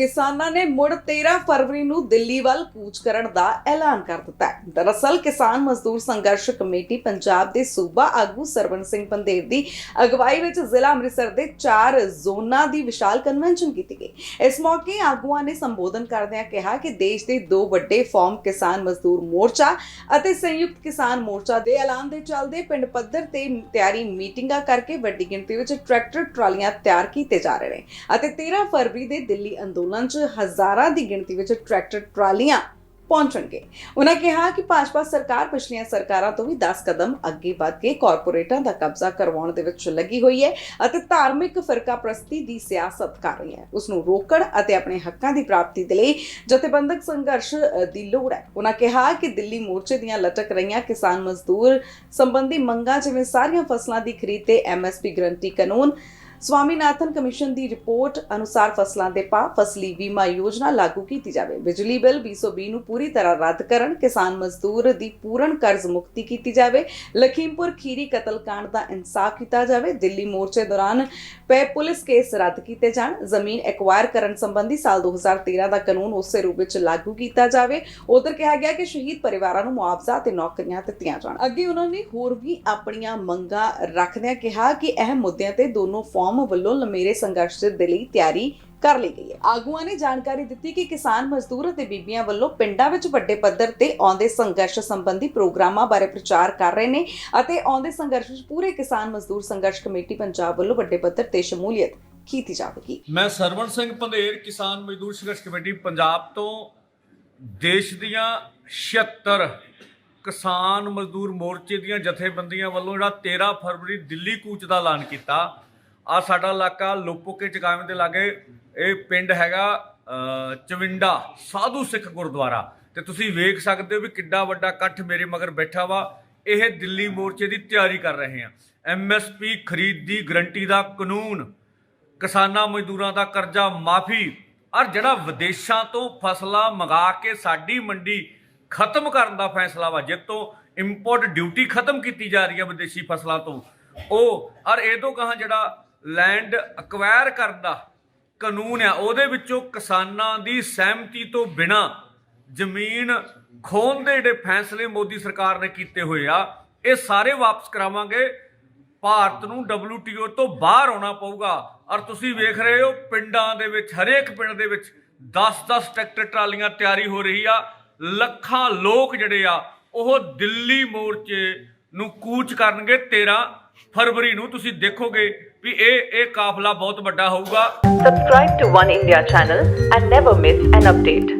ਕਿਸਾਨਾਂ ਨੇ ਮੁੜ 13 ਫਰਵਰੀ ਨੂੰ ਦਿੱਲੀ ਵੱਲ ਕੂਚ ਕਰਨ ਦਾ ਐਲਾਨ ਕਰ ਦਿੱਤਾ ਹੈ। ਦਰਅਸਲ, ਕਿਸਾਨ ਮਜ਼ਦੂਰ ਸੰਘਰਸ਼ ਕਮੇਟੀ ਪੰਜਾਬ ਦੇ ਸੂਬਾ ਆਗੂ ਸਰਵਨ ਸਿੰਘ ਪੰਦੇਰ ਦੀ ਅਗਵਾਈ ਵਿੱਚ ਜ਼ਿਲ੍ਹਾ ਅੰਮ੍ਰਿਤਸਰ ਦੇ ਚਾਰ ਜ਼ੋਨਾਂ ਦੀ ਵਿਸ਼ਾਲ ਕਨਵੈਨਸ਼ਨ ਕੀਤੀ ਗਈ। ਇਸ ਮੌਕੇ ਆਗੂਆਂ ਨੇ ਸੰਬੋਧਨ ਕਰਦਿਆਂ ਕਿਹਾ ਕਿ ਦੇਸ਼ ਦੇ ਦੋ ਵੱਡੇ ਫਾਰਮ ਕਿਸਾਨ ਮਜ਼ਦੂਰ ਮੋਰਚਾ ਅਤੇ ਸੰਯੁਕਤ ਕਿਸਾਨ ਮੋਰਚਾ ਦੇ ਐਲਾਨ ਦੇ ਚੱਲਦੇ ਪਿੰਡ ਪੱਧਰ ਤੇ ਤਿਆਰੀ ਮੀਟਿੰਗਾਂ ਕਰਕੇ ਵੱਡੀ ਗਿਣਤੀ ਵਿੱਚ ਟਰੈਕਟਰ, ਟਰਾਲੀਆਂ ਤਿਆਰ ਕੀਤੇ ਜਾ ਰਹੇ ਨੇ ਅਤੇ 13 ਫਰਵਰੀ ਦੇ ਦਿੱਲੀ ਅੰਦੋਲਨ 'ਚ ਹਜ਼ਾਰਾਂ ਦੀ ਗਿਣਤੀ ਵਿੱਚ ਟਰੈਕਟਰ ਟਰਾਲੀਆਂ ਪਹੁੰਚਣਗੇ। ਉਹਨਾਂ ਕਿਹਾ ਕਿ ਭਾਜਪਾ ਸਰਕਾਰ ਪਿਛਲੀਆਂ ਸਰਕਾਰਾਂ ਤੋਂ ਵੀ 10 ਕਦਮ ਅੱਗੇ ਵੱਧ ਕੇ ਕਾਰਪੋਰੇਟਾਂ ਦਾ ਕਬਜ਼ਾ ਕਰਵਾਉਣ ਦੇ ਵਿੱਚ ਲੱਗੀ ਹੋਈ ਹੈ ਅਤੇ ਧਾਰਮਿਕ ਫਿਰਕਾਪ੍ਰਸਤੀ ਦੀ ਸਿਆਸਤ ਕਰ ਰਹੀ ਹੈ। ਉਸ ਨੂੰ ਰੋਕਣ ਅਤੇ ਆਪਣੇ ਹੱਕਾਂ ਦੀ ਪ੍ਰਾਪਤੀ ਦੇ ਲਈ ਜਥੇਬੰਦਕ ਸੰਘਰਸ਼ ਦੀ ਲੋੜ ਹੈ। ਉਹਨਾਂ ਕਿਹਾ ਕਿ ਦਿੱਲੀ ਮੋਰਚੇ ਦੀਆਂ ਲਟਕ ਰਹੀਆਂ ਕਿਸਾਨ ਮਜ਼ਦੂਰ ਸੰਬੰਧੀ ਮੰਗਾਂ ਜਿਵੇਂ ਸਾਰੀਆਂ ਫਸਲਾਂ ਦੀ ਖਰੀਦ ਤੇ ਐਮਐਸਪੀ ਗਰੰਟੀ ਕਾਨੂੰਨ ਸਵਾਮੀਨਾਥਨ ਕਮਿਸ਼ਨ ਦੀ ਰਿਪੋਰਟ ਅਨੁਸਾਰ ਫਸਲਾਂ ਦੇ ਭਾਅ, ਫਸਲੀ ਬੀਮਾ ਯੋਜਨਾ ਲਾਗੂ ਕੀਤੀ ਜਾਵੇ। ਬਿਜਲੀ ਬਿੱਲ 220 ਨੂੰ ਪੂਰੀ ਤਰ੍ਹਾਂ ਰੱਦ ਕਰਨ, ਕਿਸਾਨ ਮਜ਼ਦੂਰ ਦੀ ਪੂਰਨ ਕਰਜ਼ ਮੁਕਤੀ ਕੀਤੀ ਜਾਵੇ। ਲਖੀਮਪੁਰ ਖੀਰੀ ਕਤਲकांड ਦਾ ਇਨਸਾਫ ਕੀਤਾ ਜਾਵੇ। ਦਿੱਲੀ ਮੋਰਚੇ ਦੌਰਾਨ ਪਏ ਪੁਲਿਸ ਕੇਸ ਰੱਦ ਕੀਤੇ ਜਾਣ। ਜ਼ਮੀਨ ਐਕਵਾਇਰ ਕਰਨ ਸੰਬੰਧੀ ਸਾਲ 2013 ਦਾ ਕਾਨੂੰਨ ਉਸੇ ਰੂਪ ਵਿੱਚ ਲਾਗੂ ਕੀਤਾ ਜਾਵੇ। ਉਧਰ ਕਿਹਾ ਗਿਆ ਕਿ ਸ਼ਹੀਦ ਪਰਿਵਾਰਾਂ ਨੂੰ ਮੁਆਵਜ਼ਾ ਤੇ ਨੌਕਰੀਆਂ ਦਿੱਤੀਆਂ ਜਾਣ। ਅੱਗੇ ਉਹਨਾਂ ਨੇ ਹੋਰ ਵੀ ਆਪਣੀਆਂ ਮੰਗਾਂ ਰੱਖਦਿਆਂ ਕਿਹਾ ਕਿ ਇਹ ਮੁੱਦਿਆਂ ਤੇ ਦੋਨੋਂ ਫਾਰਮ ਵੱਲੋਂ ਲੰਮੇਰੇ ਸੰਘਰਸ਼ ਦੇ ਲਈ ਤਿਆਰੀ ਕਰ ਲਈ ਗਈ ਹੈ। ਆਗੂਆਂ ਨੇ ਜਾਣਕਾਰੀ ਦਿੱਤੀ ਕਿ ਕਿਸਾਨ ਮਜ਼ਦੂਰ ਅਤੇ ਬੀਬੀਆਂ ਵੱਲੋਂ ਪਿੰਡਾਂ ਵਿੱਚ ਵੱਡੇ ਪੱਧਰ ਤੇ ਆਉਂਦੇ ਸੰਘਰਸ਼ ਸੰਬੰਧੀ ਪ੍ਰੋਗਰਾਮਾਂ ਬਾਰੇ ਪ੍ਰਚਾਰ ਕਰ ਰਹੇ ਨੇ ਅਤੇ ਆਉਂਦੇ ਸੰਘਰਸ਼ ਵਿੱਚ ਪੂਰੇ ਕਿਸਾਨ ਮਜ਼ਦੂਰ ਸੰਘਰਸ਼ ਕਮੇਟੀ ਪੰਜਾਬ ਵੱਲੋਂ ਵੱਡੇ ਪੱਧਰ ਤੇ ਸ਼ਮੂਲੀਅਤ ਕੀਤੀ ਜਾਵੇਗੀ। ਮੈਂ ਸਰਵਣ ਸਿੰਘ ਪੰਧੇਰ, ਕਿਸਾਨ ਮਜ਼ਦੂਰ ਸੰਘਰਸ਼ ਕਮੇਟੀ ਪੰਜਾਬ ਤੋਂ। ਦੇਸ਼ ਦੀਆਂ 76 ਕਿਸਾਨ ਮਜ਼ਦੂਰ ਮੋਰਚੇ ਦੀਆਂ ਜਥੇਬੰਦੀਆਂ ਵੱਲੋਂ ਜਿਹੜਾ 13 ਫਰਵਰੀ ਦਿੱਲੀ ਕੂਚ ਦਾ ਐਲਾਨ ਕੀਤਾ। ਆ ਸਾਡਾ ਇਲਾਕਾ ਲੋਪੋਕੇ ਚਗਾਵੇਂ ਦੇ ਲਾਗੇ, ਇਹ ਪਿੰਡ ਹੈਗਾ ਚਵਿੰਡਾ, ਸਾਧੂ ਸਿੱਖ ਗੁਰਦੁਆਰਾ। ਤੇ ਤੁਸੀਂ ਵੇਖ ਸਕਦੇ ਹੋ ਵੀ ਕਿੱਡਾ ਵੱਡਾ ਇਕੱਠ ਮੇਰੇ ਮਗਰ ਬੈਠਾ ਵਾ। ਇਹ ਦਿੱਲੀ ਮੋਰਚੇ ਦੀ ਤਿਆਰੀ ਕਰ ਰਹੇ ਆ। ਐਮਐਸਪੀ ਖਰੀਦ ਦੀ ਗਰੰਟੀ ਦਾ ਕਾਨੂੰਨ, ਕਿਸਾਨਾਂ ਮਜ਼ਦੂਰਾਂ ਦਾ ਕਰਜ਼ਾ ਮਾਫੀ, ਔਰ ਜਿਹੜਾ ਵਿਦੇਸ਼ਾਂ ਤੋਂ ਫਸਲਾਂ ਮੰਗਾ ਕੇ ਸਾਡੀ ਮੰਡੀ ਖਤਮ ਕਰਨ ਦਾ ਫੈਸਲਾ ਵਾ, ਜਿਸ ਤੋਂ ਇੰਪੋਰਟ ਡਿਊਟੀ ਖਤਮ ਕੀਤੀ ਜਾ ਰਹੀ ਹੈ ਵਿਦੇਸ਼ੀ ਫਸਲਾਂ ਤੋਂ। ਉਹ, ਔਰ ਇਹ ਤੋਂ ਕਹਾਂ ਜਿਹੜਾ ਲੈਂਡ ਅਕਵਾਇਰ ਕਰਨ ਦਾ ਕਾਨੂੰਨ ਆ, ਉਹਦੇ ਵਿੱਚੋਂ ਕਿਸਾਨਾਂ ਦੀ ਸਹਿਮਤੀ ਤੋਂ ਬਿਨਾ ਜ਼ਮੀਨ ਖੋਣ ਦੇ ਜਿਹੜੇ ਫੈਸਲੇ ਮੋਦੀ ਸਰਕਾਰ ਨੇ ਕੀਤੇ ਹੋਏ ਆ, ਇਹ ਸਾਰੇ ਵਾਪਸ ਕਰਾਵਾਂਗੇ। ਭਾਰਤ ਨੂੰ WTO ਤੋਂ ਬਾਹਰ ਆਉਣਾ ਪਊਗਾ। ਔਰ ਤੁਸੀਂ ਵੇਖ ਰਹੇ ਹੋ, ਪਿੰਡਾਂ ਦੇ ਵਿੱਚ, ਹਰੇਕ ਪਿੰਡ ਦੇ ਵਿੱਚ 10-10 ਟਰੈਕਟਰ ਟਰਾਲੀਆਂ ਤਿਆਰੀ ਹੋ ਰਹੀ ਆ। ਲੱਖਾਂ ਲੋਕ ਜਿਹੜੇ ਆ, ਉਹ ਦਿੱਲੀ ਮੋਰਚੇ ਨੂੰ ਕੂਚ ਕਰਨਗੇ 13 ਫਰਵਰੀ ਨੂੰ। ਤੁਸੀਂ ਦੇਖੋਗੇ ਵੀ ਇਹ ਇਹ ਕਾਫਲਾ ਬਹੁਤ ਵੱਡਾ ਹੋਊਗਾ Subscribe to One India channel and never miss an update.